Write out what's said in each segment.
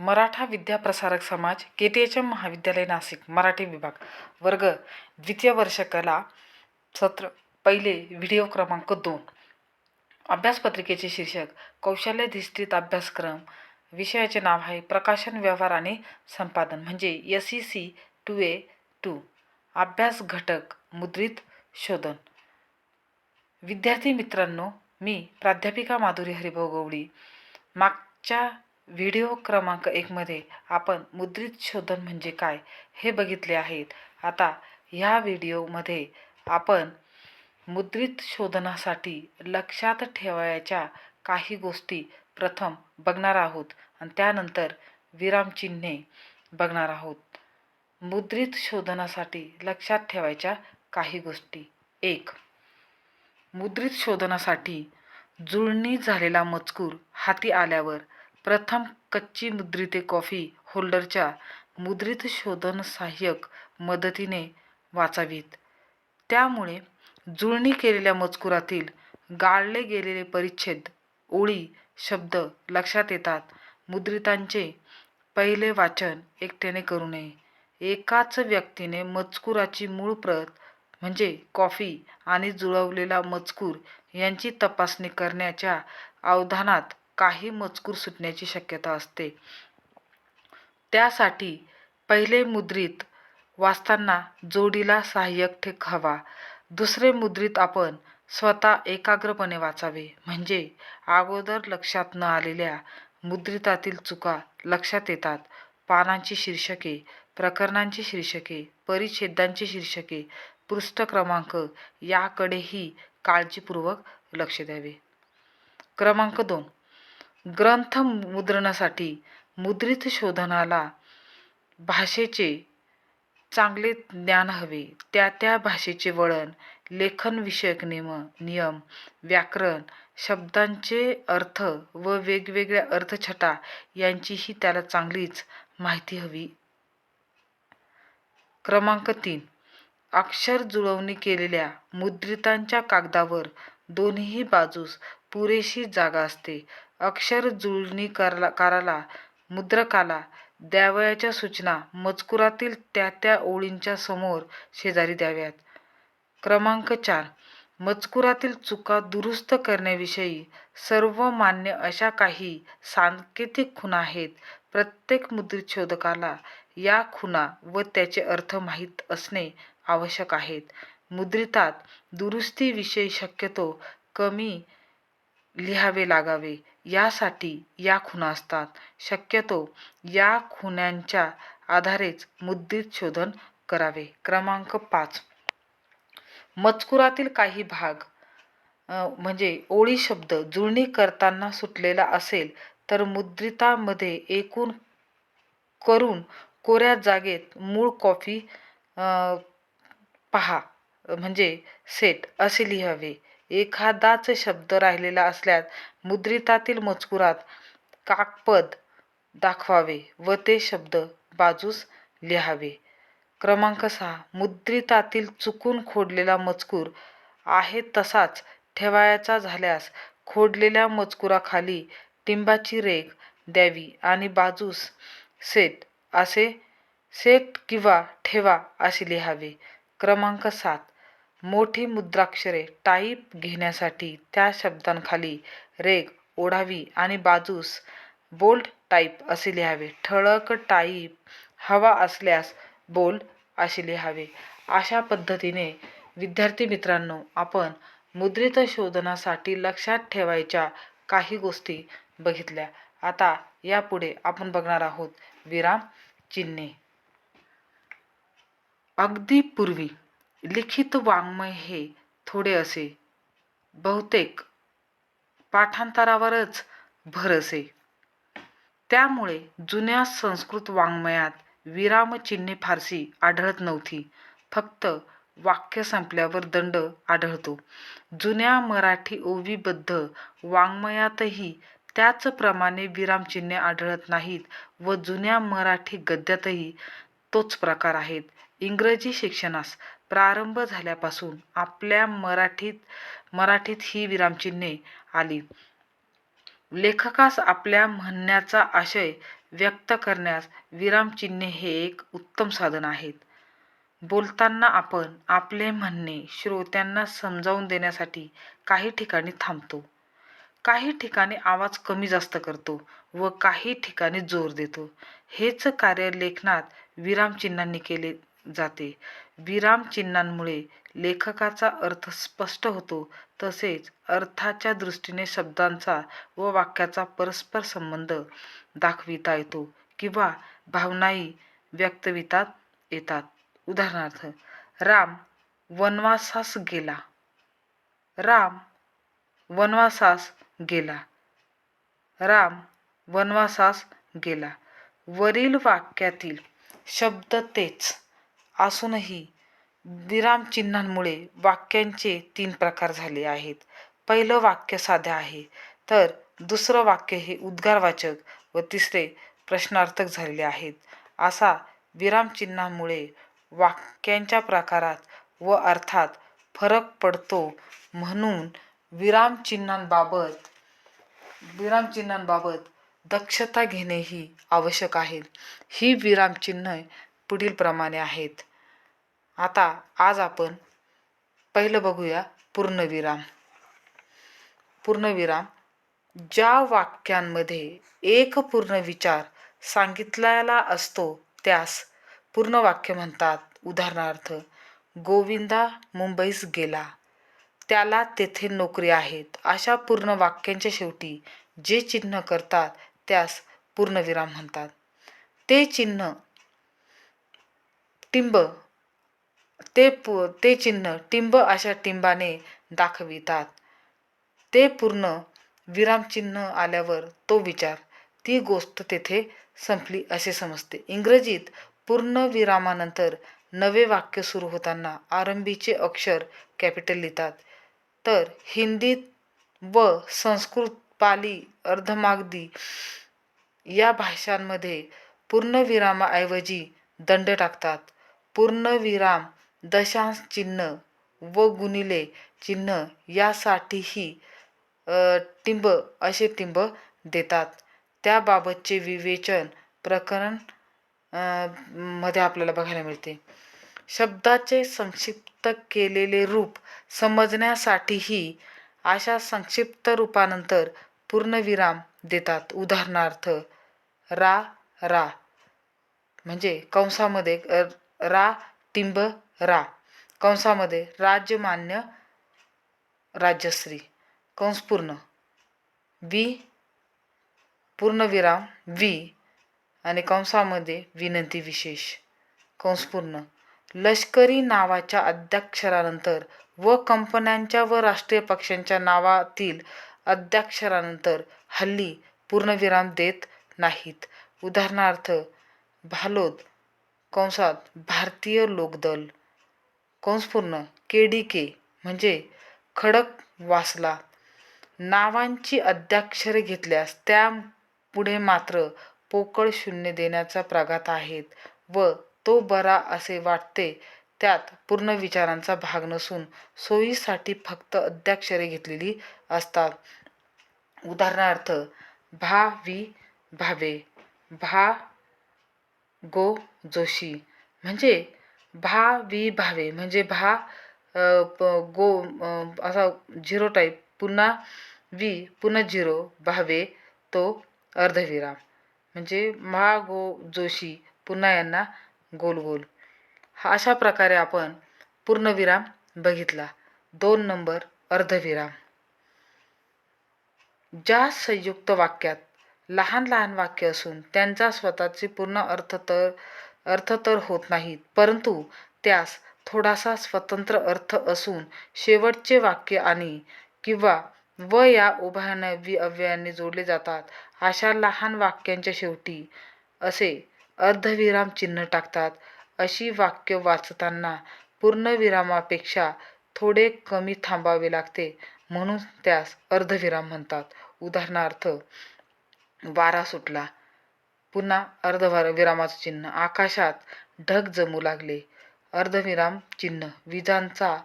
मराठा विद्याप्रसारक समाज के T H M महाविद्यालय नाशिक मराठी विभाग. वर्ग द्वितीय वर्ष कला सत्र पहिले व्हिडिओ क्रमांक दोन. अभ्यासपत्रिकेचे शीर्षक कौशल्याधिष्ठित अभ्यासक्रम. विषयाचे नाव आहे प्रकाशन व्यवहार आणि संपादन. म्हणजे S E C two A two अभ्यास घटक मुद्रित शोधन. विद्यार्थी मित्रांनो मी प्राध्यापिका माधुरी हरिभाऊ गवळी. मागच्या व्हिडिओ क्रमांक एकमध्ये आपण मुद्रित शोधन म्हणजे काय हे बघितले आहेत. आता ह्या व्हिडिओमध्ये आपण मुद्रित शोधनासाठी लक्षात ठेवायच्या काही गोष्टी प्रथम बघणार आहोत आणि त्यानंतर विरामचिन्हे बघणार आहोत. मुद्रित शोधनासाठी लक्षात ठेवायच्या काही गोष्टी. एक मुद्रित शोधनासाठी जुळणी झालेला मजकूर हाती आल्यावर प्रथम कच्ची मुद्रिते कॉफी होल्डरच्या मुद्रित शोधन सहाय्यक मदतीने वाचावीत. त्यामुळे जुळणी केलेल्या मजकुरातील गाळले गेलेले परिच्छेद ओळी शब्द लक्षात येतात. मुद्रितांचे पहिले वाचन एकट्याने करू नये. एकाच व्यक्तीने मजकुराची मूळ प्रत म्हणजे कॉफी आणि जुळवलेला मजकूर यांची तपासणी करण्याच्या अवधानात काही मजकूर सुटण्याची शक्यता असते. त्यासाठी पहिले मुद्रित वाचताना जोडीला सहाय्यक ठेक हवा. दुसरे मुद्रित आपण स्वतः एकाग्रपणे वाचावे. म्हणजे अगोदर लक्षात न आलेल्या मुद्रितातील चुका लक्षात येतात. पानांची शीर्षके प्रकरणांची शीर्षके परिच्छेदांची शीर्षके पृष्ठ क्रमांक याकडेही काळजीपूर्वक लक्ष द्यावे. क्रमांक दोन. ग्रंथ मुद्रणासाठी मुद्रित शोधनाला भाषेचे चांगले ज्ञान हवे. त्या त्या भाषेचे वळण लेखनविषयक नियम नियम व्याकरण शब्दांचे अर्थ व वेगवेगळ्या अर्थछटा यांचीही त्याला चांगलीच माहिती हवी. क्रमांक तीन. अक्षर जुळवणी केलेल्या मुद्रितांच्या कागदावर दोन्ही बाजूस पुरेशी जागा असते. अक्षर जुळणी करला मुद्रकाला द्यावयाच्या सूचना मजकुरातील त्या त्या ओळींच्या समोर शेजारी द्याव्यात. क्रमांक चार. मजकुरातील चुका दुरुस्त करण्याविषयी सर्व मान्य अशा काही सांकेतिक खुणा आहेत. प्रत्येक मुद्रित शोधकाला या खुणा व त्याचे अर्थ माहीत असणे आवश्यक आहेत. मुद्रितात दुरुस्तीविषयी शक्यतो कमी लिहावे लागावे. यासाठी या खुणा असतात. शक्यतो या खुण्यांच्या आधारेच मुद्रित शोधन करावे. क्रमांक पाच. मजकुरातील काही भाग म्हणजे ओळी शब्द जुळणी करताना सुटलेला असेल तर मुद्रितामध्ये एकूण करून कोऱ्या जागेत मूळ कॉफी पहा म्हणजे सेट असे लिहावे. एखादाच शब्द राहिलेला असल्यास मुद्रितातील मजकुरात काकपद दाखवावे व ते शब्द बाजूस लिहावे. क्रमांक सहा. मुद्रितातील चुकून खोडलेला मजकूर आहे तसाच ठेवायचा झाल्यास खोडलेल्या मजकुराखाली टिंबाची रेघ द्यावी आणि बाजूस सेट असे सेट किंवा ठेवा असे लिहावे. क्रमांक सात. मोठी मुद्राक्षरे टाईप घेण्यासाठी त्या शब्दांखाली रेघ ओढावी आणि बाजूस बोल्ड टाईप असे लिहावे. ठळक टाईप हवा असल्यास बोल्ड असे लिहावे. अशा पद्धतीने विद्यार्थी मित्रांनो आपण मुद्रित शोधनासाठी लक्षात ठेवायच्या काही गोष्टी बघितल्या. आता यापुढे आपण बघणार आहोत विराम चिन्हे. अगदी पूर्वी लिखित वाङ्मय हे थोडे असे. बहुतेक पाठांतरावरच भर असे. त्यामुळे जुन्या संस्कृत वाङ्मयात विरामचिन्हे फारशी आढळत नव्हती. फक्त वाक्य संपल्यावर दंड आढळतो. जुन्या मराठी ओवीबद्ध वाङ्मयातही त्याचप्रमाणे विरामचिन्हे आढळत नाहीत व जुन्या मराठी गद्यातही तोच प्रकार आहेत. इंग्रजी शिक्षणास प्रारंभ झाल्यापासून आपल्या मराठीत मराठीत ही विरामचिन्हे आली. लेखकास आपल्या म्हणण्याचा आशय व्यक्त करण्यास विरामचिन्हे हे एक उत्तम साधन आहेत. बोलताना आपण आपले म्हणणे श्रोत्यांना समजावून देण्यासाठी काही ठिकाणी थांबतो. काही ठिकाणी आवाज कमी जास्त करतो व काही ठिकाणी जोर देतो. हेच कार्य लेखनात विरामचिन्हांनी केले जाते. विरामचिन्हांमुळे लेखकाचा अर्थ स्पष्ट होतो. तसेच अर्थाच्या दृष्टीने शब्दांचा व वाक्याचा परस्पर संबंध दाखविता येतो किंवा भावनाही व्यक्तवितात येतात. उदाहरणार्थ राम वनवासास गेला. राम वनवासास गेला. राम वनवासास गेला. वरील वाक्यातील शब्द तेच. असूनही विरामचिन्हांमुळे वाक्यांचे तीन प्रकार झाले आहेत. पहिलं वाक्य साधे आहे तर दुसरं वाक्य हे उद्गारवाचक व तिसरे प्रश्नार्थक झालेले आहेत. असा विरामचिन्हांमुळे वाक्यांच्या प्रकारात व अर्थात फरक पडतो म्हणून विरामचिन्हांबाबत विरामचिन्हांबाबत दक्षता घेणेही आवश्यक आहे. ही विरामचिन्ह पुढील प्रमाणे आहेत. आता आज आपण पहिलं बघूया पूर्णविराम. पूर्णविराम ज्या वाक्यांमध्ये एक पूर्ण विचार सांगितलेला असतो त्यास पूर्ण वाक्य म्हणतात. उदाहरणार्थ गोविंदा मुंबईस गेला. त्याला तेथे नोकरी आहेत. अशा पूर्ण वाक्यांच्या शेवटी जे चिन्ह करतात त्यास पूर्णविराम म्हणतात. ते चिन्ह टिंब ते पु ते चिन्ह टिंब अशा टिंबाने दाखवितात. ते पूर्ण विरामचिन्ह आल्यावर तो विचार ती गोष्ट तेथे संपली असे समजते. इंग्रजीत पूर्ण विरामानंतर नवे वाक्य सुरू होताना आरंभीचे अक्षर कॅपिटल लिहितात. तर हिंदीत व संस्कृत पाली अर्धमागधी या भाषांमध्ये पूर्णविरामाऐवजी दंड टाकतात. पूर्णविराम दशांश चिन्ह व गुणिले चिन्ह यासाठीही टिंब असे टिंब देतात. त्याबाबतचे विवेचन प्रकरणमध्ये आपल्याला बघायला मिळते. शब्दाचे संक्षिप्त केलेले रूप समजण्यासाठीही अशा संक्षिप्त रूपानंतर पूर्णविराम देतात. उदाहरणार्थ रा रा. म्हणजे कंसामध्ये रा टिंब रा. कंसामध्ये राज्यमान्य राज्यश्री. कंसपूर्ण वी पूर्णविराम. वी आणि कंसामध्ये विनंती विशेष. कंसपूर्ण लष्करी नावाच्या अध्याक्षरानंतर व कंपन्यांच्या व राष्ट्रीय पक्षांच्या नावातील अध्याक्षरानंतर हल्ली पूर्णविराम देत नाहीत. उदाहरणार्थ भालोद कंसात भारतीय लोकदल कंसपूर्ण के डी के म्हणजे खडक वासला. नावांची अद्याक्षरे घेतल्यास त्या पुढे मात्र पोकळ शून्य देण्याचा प्रघात आहेत व तो बरा असे वाटते त्यात पूर्ण विचारांचा भाग नसून सोयीसाठी फक्त अध्याक्षरे घेतलेली असतात. उदाहरणार्थ भा वि भावे भा गो जोशी म्हणजे भा वि भावे म्हणजे भा गो असा झिरो टाईप पुन्हा वी पुन्हा झिरो भावे तो अर्धविराम. म्हणजे महा गो जोशी पुन्हा यांना गोल गोल. हा अशा प्रकारे आपण पूर्णविराम बघितला. दोन नंबर अर्धविराम. ज्या संयुक्त वाक्यात लहान लहान वाक्य असून त्यांचा स्वतःचे पूर्ण अर्थ तर अर्थ तर होत नाहीत परंतु त्यास थोडासा स्वतंत्र अर्थ असून शेवटचे वाक्य आणि किंवा व या उभयानवी अव्ययाने जोडले जातात अशा लहान वाक्यांच्या शेवटी असे अर्धविराम चिन्ह टाकतात. अशी वाक्य वाचताना पूर्णविरामापेक्षा थोडे कमी थांबावे लागते म्हणून त्यास अर्धविराम म्हणतात. उदाहरणार्थ वारा सुटला. पुन्हा अर्धवार विरामाचं चिन्ह. आकाशात ढग जमू लागले. अर्धविराम चिन्ह. विजांचा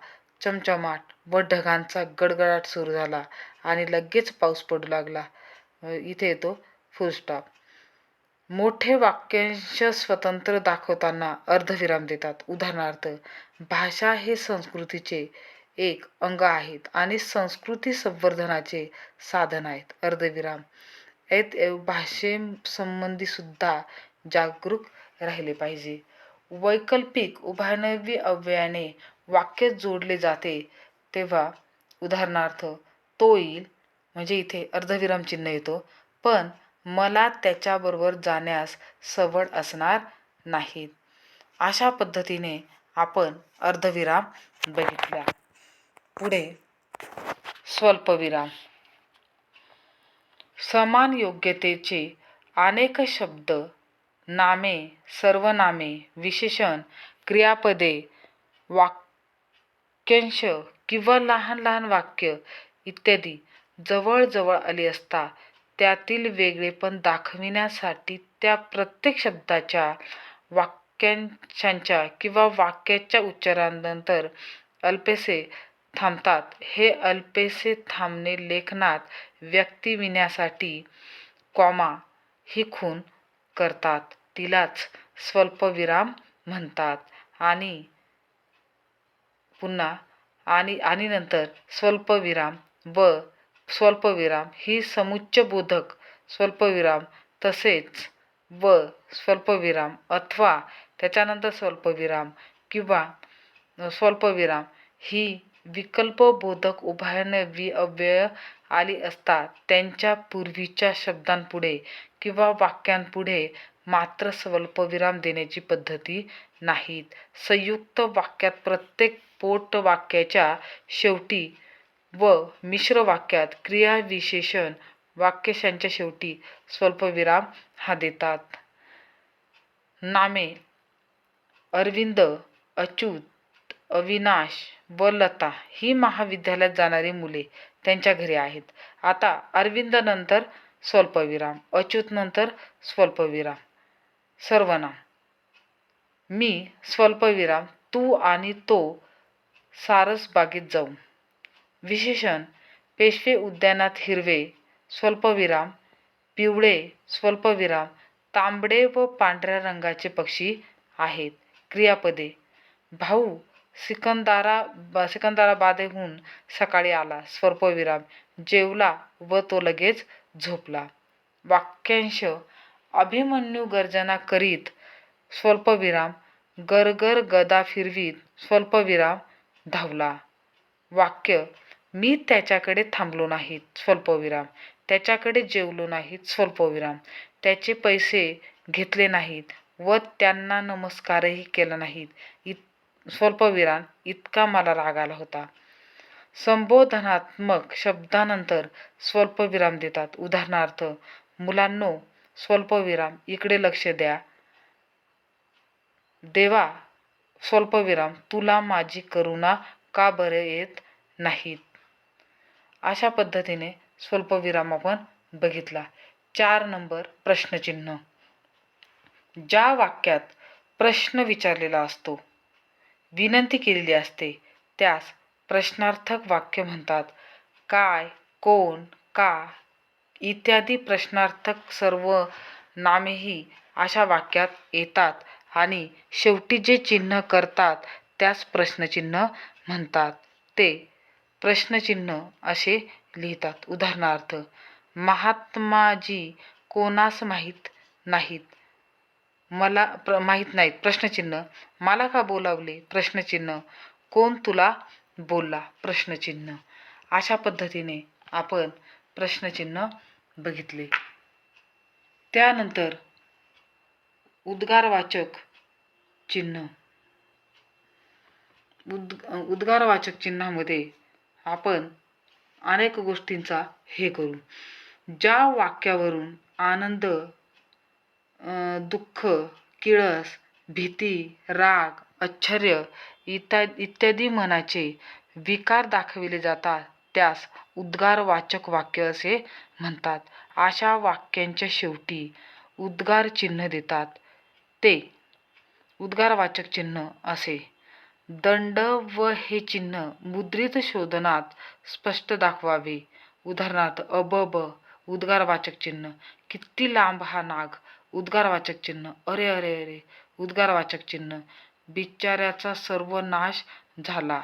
चमचमाट व ढगांचा गडगडाट सुरू झाला आणि लगेच पाऊस पडू लागला. इथे येतो फुल स्टॉप मोठे वाक्यांश स्वतंत्र दाखवताना अर्धविराम देतात. उदाहरणार्थ भाषा हे संस्कृतीचे एक अंग आहेत आणि संस्कृती संवर्धनाचे साधन आहेत. अर्धविराम आहेत भाषेसंबंधीसुद्धा जागरूक राहिले पाहिजे. वैकल्पिक उभानवी अव्ययाने वाक्य जोडले जाते. तेव्हा उदाहरणार्थ तो येईल म्हणजे इथे अर्धविराम चिन्ह येतो पण मला त्याच्याबरोबर जाण्यास सवड असणार नाहीत अशा पद्धतीने आपण अर्धविराम बघितला. पुढे स्वल्पविराम. समान योग्यतेचे अनेक शब्द नामे सर्वनामे विशेषण क्रियापदे वाक्यांश किंवा लहान लहान वाक्य इत्यादी जवळजवळ आली असता त्यातील वेगळेपण दाखविण्यासाठी त्या प्रत्येक शब्दाच्या वाक्यांशांच्या किंवा वाक्याच्या उच्चारानंतर अल्पेसे थांबतात. हे अल्पेसे थांबणे लेखनात व्यक्तिविण्यासाठी कॉमा ही खूण करतात. तिलाच स्वल्पविराम म्हणतात. आणि पुन्हा आणि आणि नंतर स्वल्पविराम व स्वल्पविराम ही समुच्चबोधक स्वल्पविराम तसेच व स्वल्पविराम अथवा त्याच्यानंतर स्वल्पविराम किंवा स्वल्पविराम ही विकल्पबोधक उभयनवी अव्यय आली असता त्यांच्या पूर्वीच्या शब्दांपुढे किंवा वाक्यांपुढे मात्र स्वल्पविराम देण्याची पद्धती नाहीत. संयुक्त वाक्यात प्रत्येक पोटवाक्याच्या शेवटी व मिश्र वाक्यात क्रियाविशेषण वाक्यांशाच्या शेवटी स्वल्पविराम हा देतात. नामे अरविंद अच्युत अविनाश व लता ही महाविद्यालयात जाणारी मुले त्यांच्या घरी आहेत. आता अरविंद नंतर स्वल्पविराम अच्युत नंतर स्वल्पविराम. सर्वनाम. मी स्वल्पविराम तू आणि तो सारस बागेत जाऊ विशेषण पेशवे उद्यानात हिरवे स्वल्पविराम पिवळे स्वल्पविराम तांबडे व पांढऱ्या रंगाचे पक्षी आहेत. क्रियापदे. भाऊ सिकंदारा ब सिकंदराबादेहून सकाळी आला. स्वल्पविराम. जेवला व तो लगेच झोपला. वाक्यांश. अभिमन्यू गर्जना करीत स्वल्पविराम. गरगर गदा फिरवीत स्वल्पविराम धावला. वाक्य. मी त्याच्याकडे थांबलो नाहीत स्वल्पविराम. त्याच्याकडे जेवलो नाहीत स्वल्पविराम. त्याचे पैसे घेतले नाहीत व त्यांना नमस्कारही केला नाहीत. इत स्वल्पविराम इतका मला राग आला होता. संबोधनात्मक शब्दानंतर स्वल्पविराम देतात. उदाहरणार्थ मुलांनो स्वल्पविराम इकडे लक्ष द्या. देवा स्वल्पविराम तुला माझी करुणा का बरे येत नाहीत? अशा पद्धतीने स्वल्पविराम आपण बघितला. चार नंबर प्रश्नचिन्ह. ज्या वाक्यात प्रश्न विचारलेला असतो विनंती केलेली असते. त्यास प्रश्नार्थक वाक्य म्हणतात. काय कोण का इत्यादी प्रश्नार्थक सर्व नामेही अशा वाक्यात येतात आणि शेवटी जे चिन्ह करतात त्यास प्रश्नचिन्ह म्हणतात. ते प्रश्नचिन्ह असे लिहितात. उदाहरणार्थ महात्माजी कोणास माहीत नाहीत? मला प्र माहीत नाहीत. प्रश्नचिन्ह. मला का बोलावले? प्रश्नचिन्ह. कोण तुला बोलला? प्रश्नचिन्ह. अशा पद्धतीने आपण प्रश्नचिन्ह बघितले. त्यानंतर उद्गारवाचक चिन्ह. उद उद्गारवाचक चिन्हामध्ये आपण अनेक गोष्टींचा हे करू. ज्या वाक्यावरून आनंद दुःख किळस भीती राग आश्चर्य इत्या इत्यादी मनाचे विकार दाखविले जातात. त्यास उद्गारवाचक वाक्य असे म्हणतात. अशा वाक्यांच्या शेवटी उद्गार चिन्ह देतात. ते उद्गारवाचक चिन्ह असे. दंड व हे चिन्ह मुद्रित शोधनात स्पष्ट दाखवावे. उदाहरणार्थ अबब उद्गारवाचक चिन्ह. किती लांब हा नाग उद्गारवाचक चिन्ह. अरे अरे अरे उद्गारवाचक चिन्ह. बिचाऱ्याचा सर्वनाश झाला.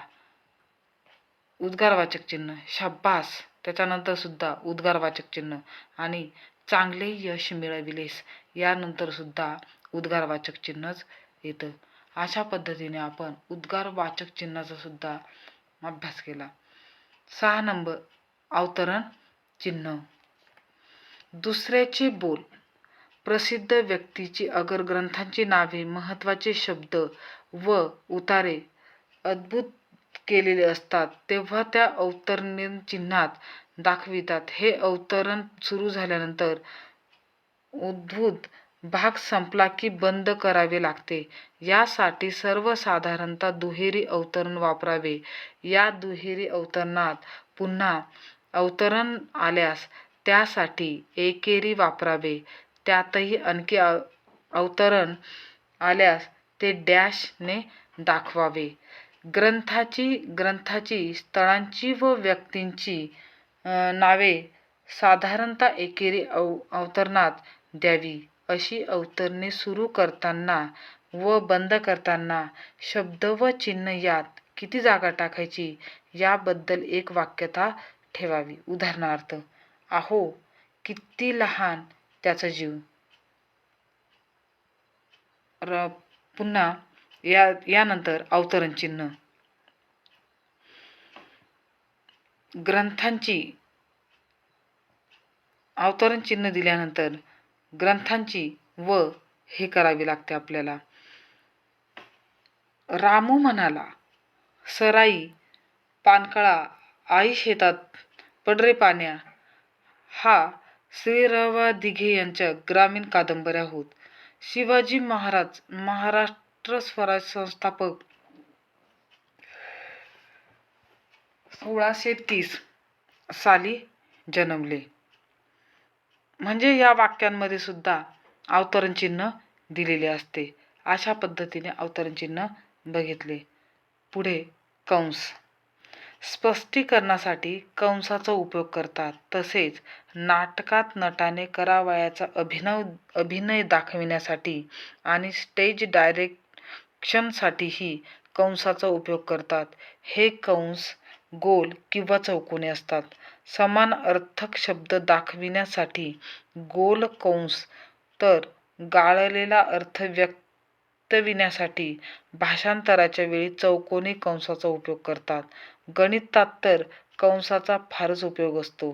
उद्गारवाचक चिन्ह. शाब्बास. त्याच्यानंतर सुद्धा उद्गारवाचक चिन्ह. आणि चांगले यश मिळविलेस. यानंतर सुद्धा उद्गारवाचक चिन्हच येतं. अशा पद्धतीने आपण उद्गारवाचक चिन्हाचा सुद्धा अभ्यास केला. सहा नंबर. अवतरण चिन्ह. दुसऱ्याचे बोल. प्रसिद्ध व्यक्तीची अगर ग्रंथांची नावे महत्त्वाचे शब्द व उतारे अद्भुत केलेले असतात तेव्हा त्या अवतरण चिन्हात दाखवितात. हे अवतरण सुरू झाल्यानंतर उद्भूत भाग संपला की बंद करावे लागते. यासाठी सर्वसाधारणतः दुहेरी अवतरण वापरावे. या दुहेरी अवतरणात पुन्हा अवतरण आल्यास त्यासाठी एकेरी वापरावे. त्यातही आणखी अवतरण आल्यास ते डॅशने दाखवावे. ग्रंथाची ग्रंथाची स्थळांची व व्यक्तींची नावे साधारणतः एकेरी अव अवतरणात द्यावी. अशी अवतरणे सुरू करताना व बंद करताना शब्द व चिन्ह यात किती जागा टाकायची याबद्दल एक वाक्यता ठेवावी. उदाहरणार्थ अहो किती लहान त्याचा जीव. र पुन्हा या यानंतर अवतरण चिन्ह. ग्रंथांची अवतरण चिन्ह दिल्यानंतर ग्रंथांची व हे करावी लागते आपल्याला. रामू म्हणाला सराई पानकळा आई शेतात पडरे पाण्या. हा श्रीरवा दिघे यांच्या ग्रामीण कादंबऱ्या होत. शिवाजी महाराज महाराष्ट्र स्वराज संस्थापक सोळाशे तीस साली जन्मले. म्हणजे या वाक्यांमध्ये सुद्धा अवतरण चिन्ह दिलेले असते. अशा पद्धतीने अवतरण चिन्ह बघितले. पुढे कंस. स्पष्टीकरणासाठी कंसाचा उपयोग करतात. तसेच नाटकात नटाने करावयाचा अभिनव अभिनय दाखविण्यासाठी आणि स्टेज डायरेक्शनसाठीही कंसाचा उपयोग करतात. हे कंस गोल किंवा चौकोनी असतात. समान अर्थक शब्द दाखविण्यासाठी गोल कंस तर गाळलेला अर्थ व्यक्तविण्यासाठी भाषांतराच्या वेळी चौकोनी कंसाचा उपयोग करतात. गणितात तर कंसाचा फारच उपयोग असतो.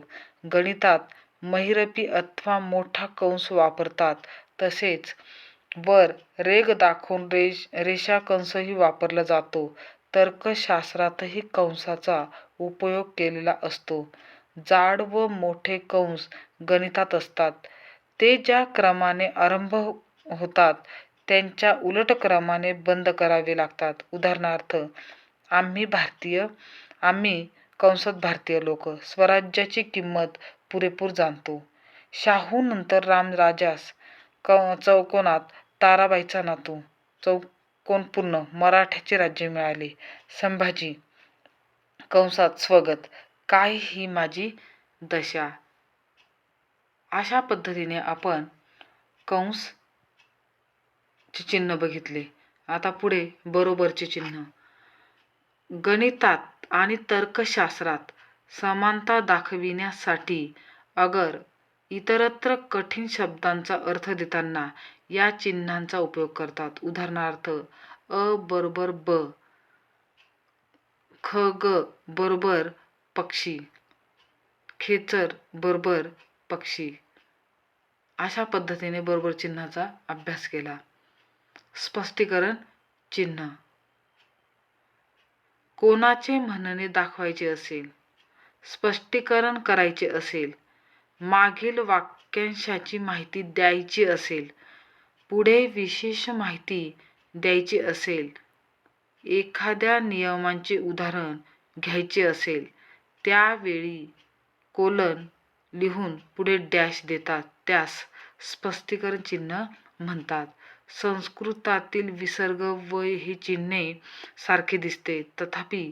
गणितात महिरपी अथवा मोठा कंस वापरतात. तसेच वर रेग दाखवून रेष रेषा कंसही वापरला जातो. तर्कशास्त्रातही कंसाचा उपयोग केलेला असतो. जाड व मोठे कंस गणितात असतात. ते ज्या क्रमाने आरंभ होतात त्यांच्या उलट क्रमाने बंद करावे लागतात. उदाहरणार्थ आम्ही भारतीय आम्ही कंसात भारतीय लोक. स्वराज्याची किंमत पुरेपूर जाणतो. शाहूनंतर रामराजास क चौकोनात ताराबाईचा नातू चौकोनपूर्ण मराठ्याचे राज्य मिळाले. संभाजी कंसात स्वगत काय ही माझी दशा? अशा पद्धतीने आपण कंस चे चिन्ह बघितले. आता पुढे बरोबरचे चिन्ह. गणितात आणि तर्कशास्त्रात समानता दाखविण्यासाठी अगर इतरत्र कठीण शब्दांचा अर्थ देताना या चिन्हांचा उपयोग करतात. उदाहरणार्थ अ बरोबर ब ख ग बरोबर पक्षी खेचर बरोबर पक्षी. अशा पद्धतीने बरोबर चिन्हाचा अभ्यास केला. स्पष्टीकरण चिन्ह. कोणाचे म्हणणे दाखवायचे असेल? स्पष्टीकरण करायचे असेल? मागील वाक्यांशाची माहिती द्यायची असेल? पुढे विशेष माहिती द्यायची असेल? एखाद्या नियमांचे उदाहरण घ्यायचे असेल? त्यावेळी कोलन लिहून पुढे डॅश देतात. त्यास स्पष्टीकरण चिन्ह म्हणतात. संस्कृतातील विसर्ग व ही चिन्हे सारखे दिसते. तथापि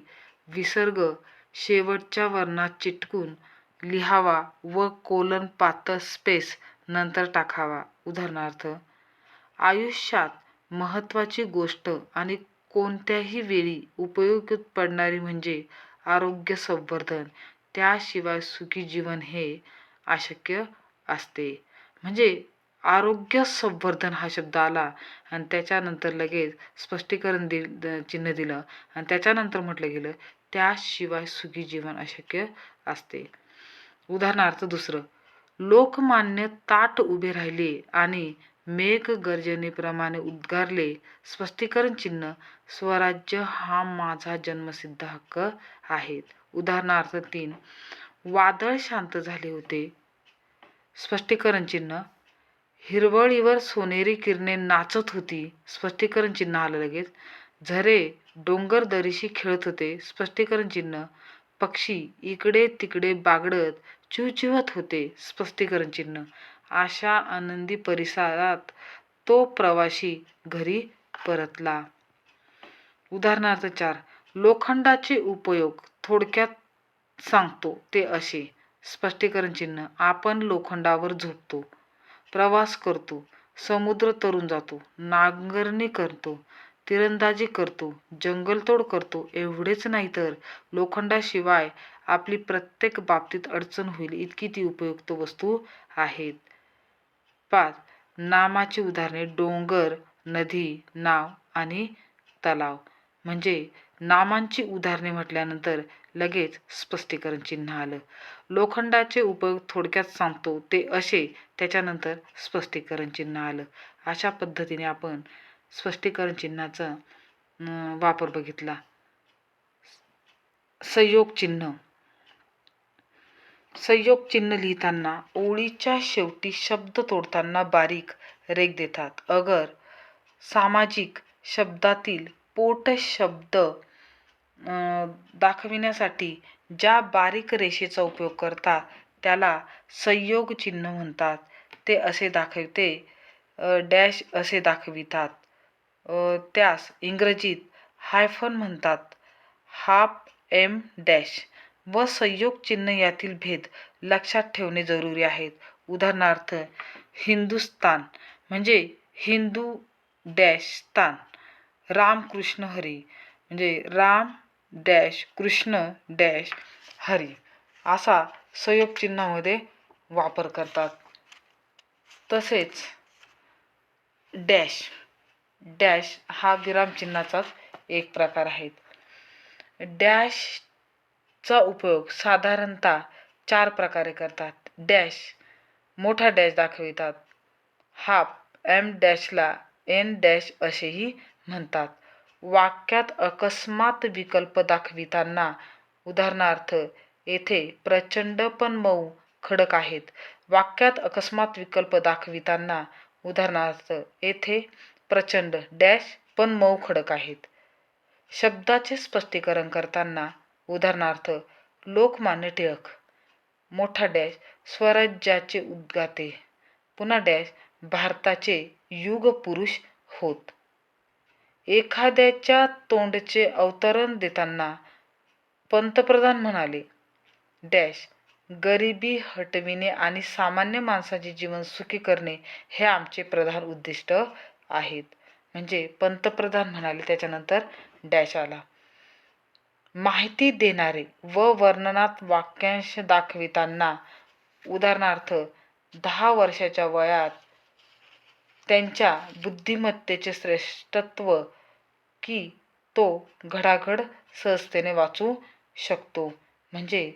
विसर्ग शेवटच्या वर्णात चिटकून लिहावा व कोलन पातळ स्पेस नंतर टाकावा. उदाहरणार्थ आयुष्यात महत्त्वाची गोष्ट आणि कोणत्याही वेळी उपयोगात पडणारी म्हणजे आरोग्य संवर्धन. त्याशिवाय सुखी जीवन हे अशक्य असते. म्हणजे आरोग्य संवर्धन हा शब्द आला आणि त्याच्यानंतर लगेच स्पष्टीकरण दि चिन्ह दिलं. आणि त्याच्यानंतर म्हटलं गेलं त्याशिवाय सुखी जीवन अशक्य असते. उदाहरणार्थ दुसरं लोकमान्य ताट उभे राहिले आणि मेघ गर्जनेप्रमाणे उद्गारले स्पष्टीकरण चिन्ह स्वराज्य हा माझा जन्मसिद्ध हक्क आहेत उदाहरणार्थ तीन वादळ शांत झाले होते. स्पष्टीकरण चिन्ह हिरवळीवर सोनेरी किरणे नाचत होती. स्पष्टीकरण चिन्ह आलं लगेच. झरे डोंगर दरीशी खेळत होते. स्पष्टीकरण चिन्ह. पक्षी इकडे तिकडे बागडत चिवचिवत होते. स्पष्टीकरण चिन्ह. अशा आनंदी परिसरात तो प्रवाशी घरी परतला. उदाहरणार्थ चार. लोखंडाचे उपयोग थोडक्यात सांगतो ते असे. स्पष्टीकरण चिन्ह. आपण लोखंडावर झोपतो. प्रवास करतो समुद्र तरून जातो नांगरणी करतो तिरंदाजी करतो जंगलतोड करतो एवढेच नाही तर लोखंडाशिवाय आपली प्रत्येक बाबतीत अडचण होईल इतकी ती उपयुक्त वस्तू आहेत. पाच नामाची उदाहरणे डोंगर नदी नाव आणि तलाव. म्हणजे नामांची उदाहरणे म्हटल्यानंतर लगेच स्पष्टीकरण चिन्ह आलं. लोखंडाचे उपयोग थोडक्यात सांगतो. ते असे त्याच्यानंतर स्पष्टीकरण चिन्ह आलं. अशा पद्धतीने आपण स्पष्टीकरण चिन्हाचा वापर बघितला. संयोग चिन्ह. संयोग चिन्ह लिहिताना ओळीच्या शेवटी शब्द तोडताना बारीक रेख देतात. अगर सामाजिक शब्दातील पोट शब्द अं, दाखविण्यासाठी ज्या बारीक रेषेचा उपयोग करतात त्याला संयोग चिन्ह म्हणतात. ते असे दाखवते डॅश असे दाखवितात. त्यास इंग्रजीत हायफन म्हणतात. हाफ एम डॅश व संयोग चिन्ह यातील भेद लक्षात ठेवणे जरुरी आहेत. उदाहरणार्थ हिंदुस्तान म्हणजे हिंदू डॅश स्थान रामकृष्ण हरी म्हणजे राम डॅश कृष्ण डॅश हरी असा संयोग चिन्हामध्ये वापर करतात. तसेच डॅश डॅश हा विरामचिन्हाचाच एक प्रकार आहे. डॅशचा उपयोग साधारणतः चार प्रकारे करतात. डॅश मोठा डॅश दाखवितात. हाफ एम डॅशला एन डॅश असेही म्हणतात. वाक्यात अकस्मात विकल्प दाखविताना उदाहरणार्थ येथे प्रचंड पण मऊ खडक आहेत. वाक्यात अकस्मात विकल्प दाखविताना उदाहरणार्थ येथे प्रचंड डॅश पण मऊ खडक आहेत. शब्दाचे स्पष्टीकरण करताना उदाहरणार्थ लोकमान्य टिळक मोठा डॅश स्वराज्याचे उद्गाते पुन्हा डॅश भारताचे युगपुरुष होत. एखाद्याच्या तोंडचे अवतरण देताना पंतप्रधान म्हणाले डॅश गरिबी हटविणे आणि सामान्य माणसाचे जीवन सुखी करणे हे आमचे प्रधान उद्दिष्ट आहेत. म्हणजे पंतप्रधान म्हणाले त्याच्यानंतर डॅश आला माहिती देणारे व वर्णनात वाक्यांश दाखविताना उदाहरणार्थ दहा वर्षाच्या वयात त्यांच्या बुद्धिमत्तेचे श्रेष्ठत्व की तो घडाघड सहजतेने वाचू शकतो. म्हणजे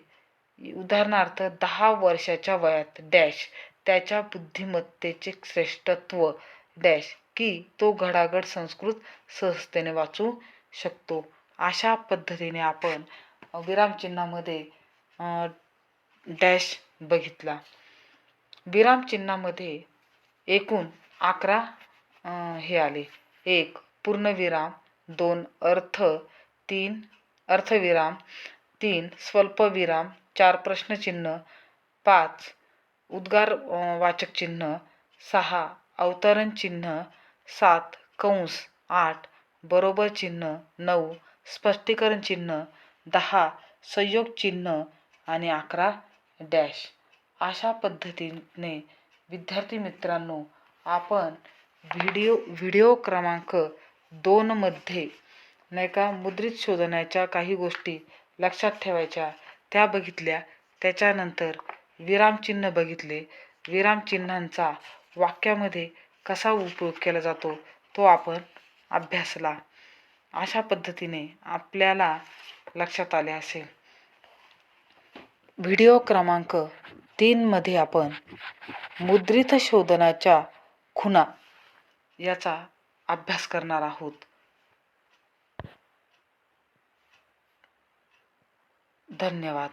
उदाहरणार्थ दहा वर्षाच्या वयात डॅश त्याच्या बुद्धिमत्तेचे श्रेष्ठत्व डॅश की तो घडाघड संस्कृत सहजतेने वाचू शकतो. अशा पद्धतीने आपण विरामचिन्हामध्ये डॅश बघितला. विरामचिन्हामध्ये एकूण अकरा हे आले. एक पूर्णविराम. दोन अर्थ. तीन अर्थविराम. तीन स्वल्पविराम. चार प्रश्नचिन्ह. पाच उद्गार वाचक चिन्ह सहा अवतरण चिन्ह सात कंस. आठ बरोबर चिन्ह नऊ स्पष्टीकरण चिन्ह दहा संयोग चिन्ह आणि अकरा डॅश. अशा पद्धतीने विद्यार्थी मित्रांनो आपण व्हिडिओ व्हिडिओ क्रमांक दोनमध्ये नाही का मुद्रित शोधण्याच्या काही गोष्टी लक्षात ठेवायच्या. त्या बघितल्या. त्याच्यानंतर विरामचिन्ह बघितले. विरामचिन्हांचा वाक्यामध्ये कसा उपयोग केला जातो तो आपण अभ्यासला. अशा पद्धतीने आपल्याला लक्षात आले असेल. व्हिडिओ क्रमांक तीनमध्ये आपण मुद्रित शोधनाच्या खुणा याचा अभ्यास करणार आहोत. धन्यवाद.